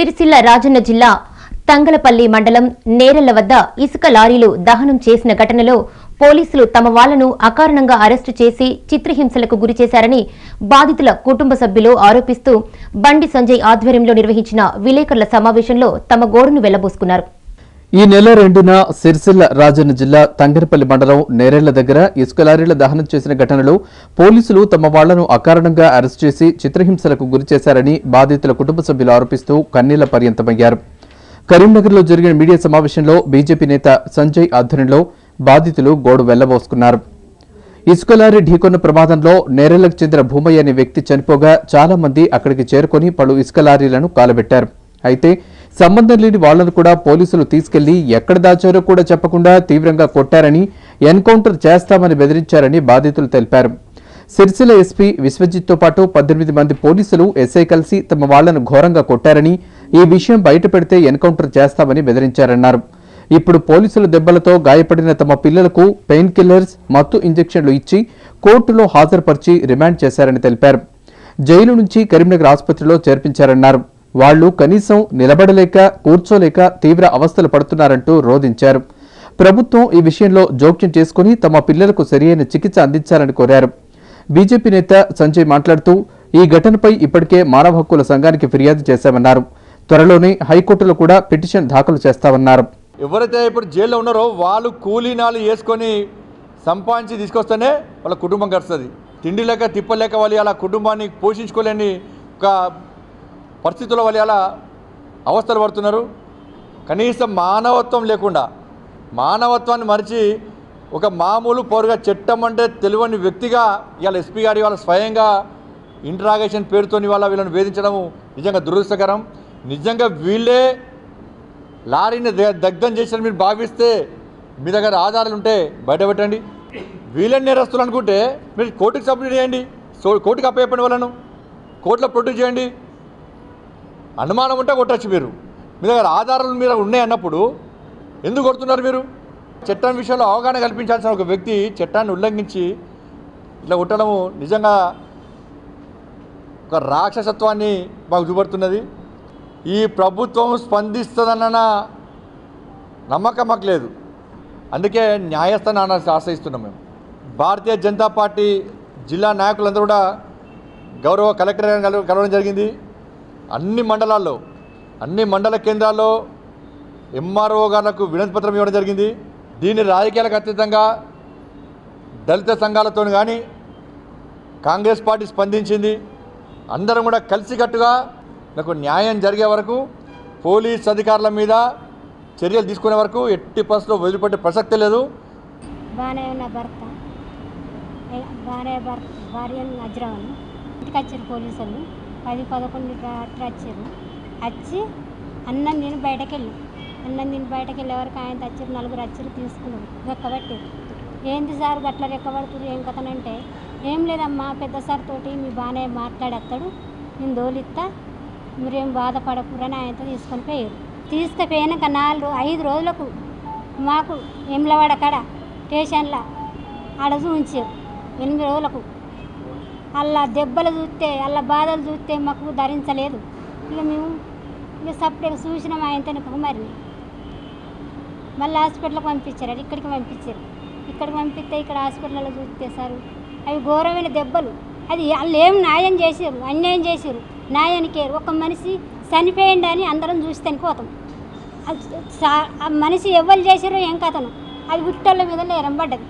సిరిసిల్ల రాజన్న జిల్లా తంగలపల్లి మండలం నేరెళ్ళ వద్ద ఇసుక లారీలు దహనం చేసిన ఘటనలో పోలీసులు తమ వాళ్ళను అకారణంగా అరెస్టు చేసి చిత్రహింసలకు గురి చేశారని బాధితుల కుటుంబ సభ్యులు ఆరోపిస్తూ బండి సంజయ్ ఆధ్వర్యంలో నిర్వహించిన విలేకరుల సమావేశంలో తమ గోడును వెళ్ళబోసుకున్నారు. ఈ నెల రెండున సిరిసిల్ల రాజన్న జిల్లా తంగరపల్లి మండలం నేరేళ్ళ దగ్గర ఇసుక లారీల దహనం చేసిన ఘటనలో పోలీసులు తమ వాళ్ళను అకారణంగా అరెస్ట్ చేసి చిత్రహింసలకు గురి చేశారని బాధితుల కుటుంబ సభ్యులు ఆరోపిస్తూ కన్నీళ్ళ పర్యంతమయ్యారు. కరీంనగర్లో జరిగిన మీడియా సమావేశంలో బీజేపీ నేత సంజయ్ ఆధ్వర్యంలో బాధితులు గోడు వెళ్ళబోసుకున్నారు. ఇసుక లారీ ఢీకొన్న ప్రమాదంలో నేరేళ్ళకు చెందిన భూమయ్య అనే వ్యక్తి చనిపోగా చాలా మంది అక్కడికి చేరుకొని పలు ఇసుక లారీలను కాలబెట్టారు. అయితే సంబంధం లేని వాళ్ళను కూడా పోలీసులు తీసుకెళ్ళి ఎక్కడ దాచారో కూడా చెప్పకుండా తీవ్రంగా కొట్టారని ఎన్కౌంటర్ చేస్తామని బెదిరించారని బాధితులు తెలిపారు. సిరిసిల్ల ఎస్పీ విశ్వజిత్తో పాటు పద్దెనిమిది మంది పోలీసులు ఎస్ఐ కలిసి తమ వాళ్ళను ఘోరంగా కొట్టారని ఈ విషయం బయట పెడితే ఎన్కౌంటర్ చేస్తామని బెదిరించారన్నారు. ఇప్పుడు పోలీసుల దెబ్బలతో గాయపడిన తమ పిల్లలకు పెయిన్ కిల్లర్స్ మత్తు ఇంజెక్షన్లు ఇచ్చి కోర్టులో హాజరుపరిచి రిమాండ్ చేశారని తెలిపారు. జైలు నుంచి కరీంనగర్ ఆసుపత్రిలో చేర్పించారన్నారు. వాళ్ళు కనీసం నిలబడలేక కూర్చోలేక తీవ్ర అవస్థలు పడుతున్నారంటూ రోధించారు. ప్రభుత్వం ఈ విషయంలో జోక్యం చేసుకుని తమ పిల్లలకు సరియైన చికిత్స అందించాలని కోరారు. బీజేపీ నేత సంజయ్ మాట్లాడుతూ ఈ ఘటనపై ఇప్పటికే మానవ హక్కుల సంఘానికి ఫిర్యాదు చేశామన్నారు. త్వరలోనే హైకోర్టులో కూడా పిటిషన్ దాఖలు చేస్తామన్నారు. ఎవరైతే ఇప్పుడు జైల్లో ఉన్నారో వాళ్ళు కూలీనాలు వేసుకొని సంపాదించి తీసుకొస్తేనే వాళ్ళ కుటుంబం గడుస్తుంది. తిండి లేక తిప్పలేక వాళ్ళు అలా కుటుంబాన్ని పోషించుకోలేని ఒక పరిస్థితుల్లో వాళ్ళు అలా అవస్థలు పడుతున్నారు? కనీసం మానవత్వం లేకుండా మానవత్వాన్ని మరిచి ఒక మామూలు పౌరుగా చట్టం అంటే తెలియని వ్యక్తిగా ఇవాళ ఎస్పీ గారి వాళ్ళ స్వయంగా ఇంట్రాగేషన్ పేరుతోని వాళ్ళ వీళ్ళని వేధించడం నిజంగా దురదృష్టకరం. నిజంగా వీళ్ళే లారీని దగ్ధం చేసిన మీరు భావిస్తే మీ దగ్గర ఆధారాలు ఉంటే బయటపెట్టండి వీళ్ళని నేరస్తులు అనుకుంటే మీరు కోర్టుకి సబ్మిట్ చేయండి. సో కోర్టుకి అప్పచెప్పండి వాళ్ళను. కోర్టులో ప్రొడ్యూస్ చేయండి. అనుమానం ఉంటే కొట్టచ్చు మీరు. మీ దగ్గర ఆధారాలు మీద ఉన్నాయి అన్నప్పుడు ఎందుకు కొడుతున్నారు మీరు? చట్టం విషయంలో అవగాహన కల్పించాల్సిన ఒక వ్యక్తి చట్టాన్ని ఉల్లంఘించి ఇట్లా కొట్టడము నిజంగా ఒక రాక్షసత్వాన్ని మాకు చూపడుతున్నది. ఈ ప్రభుత్వం స్పందిస్తుందన్న నమ్మకం మాకు లేదు. అందుకే న్యాయస్థానాన్ని ఆశ్రయిస్తున్నాం మేము. భారతీయ జనతా పార్టీ జిల్లా నాయకులందరూ కూడా గౌరవ కలెక్టర్ కలవడం జరిగింది. అన్ని మండలాల్లో అన్ని మండల కేంద్రాల్లో ఎంఆర్ఓ గారులకు వినతి పత్రం ఇవ్వడం జరిగింది. దీన్ని రాజకీయాలకు అతీతంగా దళిత సంఘాలతో కానీ కాంగ్రెస్ పార్టీ స్పందించింది. అందరం కూడా కలిసికట్టుగా నాకు న్యాయం జరిగే వరకు పోలీస్ అధికారుల మీద చర్యలు తీసుకునే వరకు ఎట్టి పరిస్థితుల్లో వదిలిపెట్టే ప్రసక్తి లేదు. బాగానే ఉన్న భర్త. బాగానే భర్త భార్య ఇంటికి వచ్చారు పోలీసులు పది పదకొండు అట్లా వచ్చారు. వచ్చి అన్నం తిని బయటకు వెళ్ళి అన్నం తిని బయటకు వెళ్ళేవరకు ఆయన తెచ్చారు నలుగురు వచ్చారు తీసుకున్నారు. రెక్కబట్టారు ఏంది సార్ అట్లా రెక్కబడుతుంది ఏం కథనంటే ఏం లేదమ్మా పెద్ద సార్ తోటి మీ బాగానే మాట్లాడేస్తాడు నేను దోలిస్తా మీరేం బాధపడకూరని ఆయనతో తీసుకొని పోయారు. తీసుకుపోయాక నాలుగు ఐదు రోజులకు మాకు ఎమ్లవాడ కాడ స్టేషన్లో అడుగు ఉంచారు ఎనిమిది రోజులకు అలా దెబ్బలు చూస్తే అలా బాధలు చూస్తే మాకు ధరించలేదు. ఇక మేము ఇక సపరేట్గా చూసినాం ఆయనతో మరి మళ్ళీ హాస్పిటల్కి పంపించారు అది ఇక్కడికి పంపించారు. ఇక్కడికి పంపిస్తే ఇక్కడ హాస్పిటల్లో చూస్తే సార్ అవి ఘోరమైన దెబ్బలు. అది వాళ్ళు ఏం న్యాయం చేశారు అన్యాయం చేశారు. న్యాయానికి ఒక మనిషి చనిపోయండి అని అందరం చూస్తే పోతాం. అది ఆ మనిషి ఎవరు చేశారో ఏం కథను అది గుట్టల మీద లేరంబడ్డది